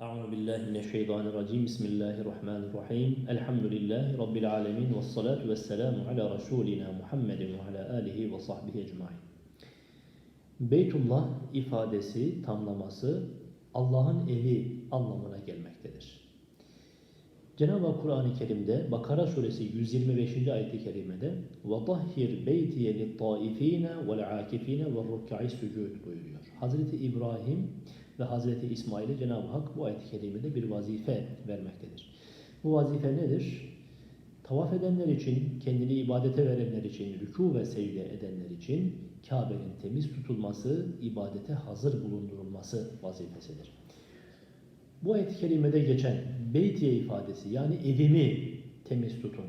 أعوذ بالله من الشيطان الرجيم بسم الله الرحمن الرحيم الحمد لله رب العالمين والصلاة والسلام على رسولنا محمد وعلى آله وصحبه أجمعين Beytullah ifadesi, tamlaması Allah'ın evi anlamına gelmektedir. Cenab-ı Hak Kur'an-ı Kerim'de Bakara suresi 125. ayet-i kerimede وَطَهِّرْ بَيْتِيَ لِلطَّائِف۪ينَ وَالْعَاكِف۪ينَ وَالرُّكَّعِ سُجُودِ buyuruyor. Hazreti İbrahim ve Hazreti İsmail'e Cenab-ı Hak bu ayet-i kerimede bir vazife vermektedir. Bu vazife nedir? Tavaf edenler için, kendini ibadete verenler için, rükû ve secde edenler için Kabe'nin temiz tutulması, ibadete hazır bulundurulması vazifesidir. Bu ayet-i kerimede geçen beytiye ifadesi yani evimi temiz tutun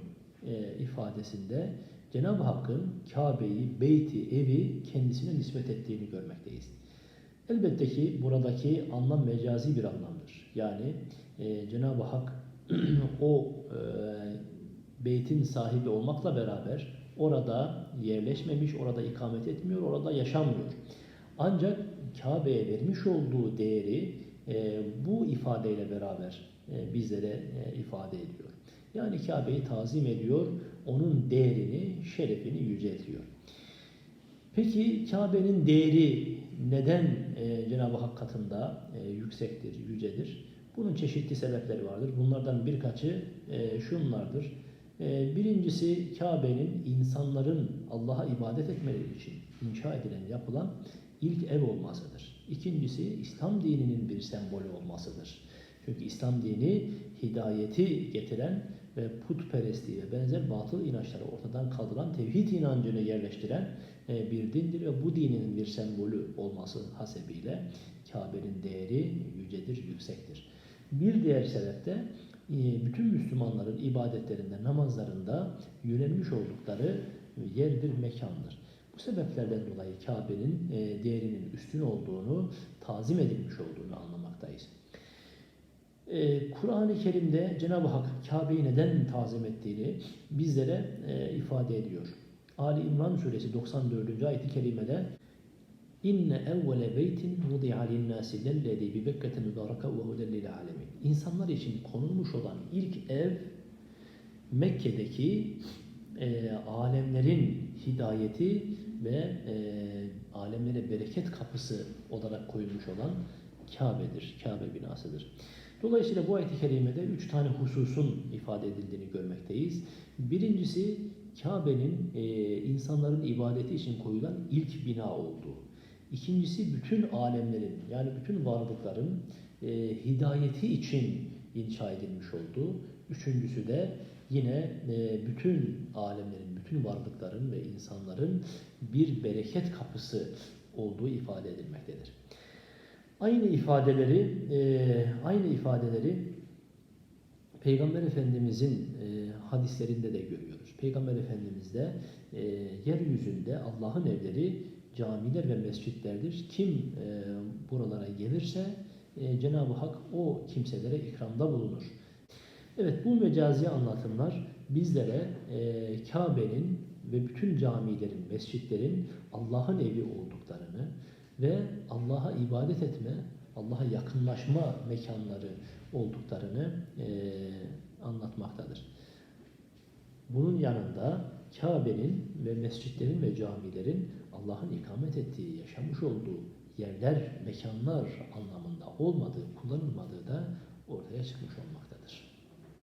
e, ifadesinde Cenab-ı Hakk'ın Kabe'yi, beyti, evi kendisine nispet ettiğini görmekteyiz. Elbette ki buradaki anlam mecazi bir anlamdır. Yani e, Cenab-ı Hak o e, beytin sahibi olmakla beraber orada yerleşmemiş, orada ikamet etmiyor, orada yaşamıyor. Ancak Kabe'ye vermiş olduğu değeri e, bu ifadeyle beraber e, bizlere e, ifade ediyor. Yani Kabe'yi tazim ediyor, onun değerini, şerefini yüceltiyor. Peki Kabe'nin değeri neden e, Cenab-ı Hak katında e, yüksektir, yücedir? Bunun çeşitli sebepleri vardır. Bunlardan birkaçı e, şunlardır. E, birincisi Kabe'nin insanların Allah'a ibadet etmeleri için inşa edilen, yapılan ilk ev olmasıdır. İkincisi İslam dininin bir sembolü olmasıdır. Çünkü İslam dini hidayeti getiren ve putperestliği ve benzer batıl inançları ortadan kaldıran tevhid inancını yerleştiren e, bir dindir ve bu dinin bir sembolü olması hasebiyle Kabe'nin değeri yücedir, yüksektir. Bir diğer sebep de e, bütün Müslümanların ibadetlerinde, namazlarında yönelmiş oldukları yerdir, mekandır. Bu sebeplerden dolayı Kabe'nin e, değerinin üstün olduğunu, tazim edilmiş olduğunu anlamaktayız. Ee, Kur'an-ı Kerim'de Cenab-ı Hak Kabe'yi neden tazim ettiğini bizlere e, ifade ediyor. Ali İmran suresi 94. ayet-i kerimede İnne evvele beytin vudi'a linnâsi lellezî bi Bekke'te mübareke ve huden lil alemin. İnsanlar için konulmuş olan ilk ev Mekke'deki e, alemlerin hidayeti ve e, alemlere bereket kapısı olarak koyulmuş olan Kabe'dir, Kabe binasıdır. Dolayısıyla bu ayet-i kerimede üç tane hususun ifade edildiğini görmekteyiz. Birincisi Kabe'nin e, insanların ibadeti için koyulan ilk bina olduğu. İkincisi bütün alemlerin yani bütün varlıkların e, hidayeti için inşa edilmiş olduğu. Üçüncüsü de yine e, bütün alemlerin, bütün varlıkların ve insanların bir bereket kapısı olduğu ifade edilmektedir. Aynı ifadeleri, e, aynı ifadeleri Peygamber Efendimizin e, hadislerinde de görüyoruz. Peygamber Efendimiz de e, yeryüzünde Allah'ın evleri camiler ve mescitlerdir. Kim e, buralara gelirse e, Cenab-ı Hak o kimselere ikramda bulunur. Evet bu mecazi anlatımlar bizlere e, Kabe'nin ve bütün camilerin, mescitlerin Allah'ın evi olduklarını, ve Allah'a ibadet etme, Allah'a yakınlaşma mekanları olduklarını e, anlatmaktadır. Bunun yanında Kabe'nin ve mescitlerin ve camilerin Allah'ın ikamet ettiği, yaşamış olduğu yerler, mekanlar anlamında olmadığı, kullanılmadığı da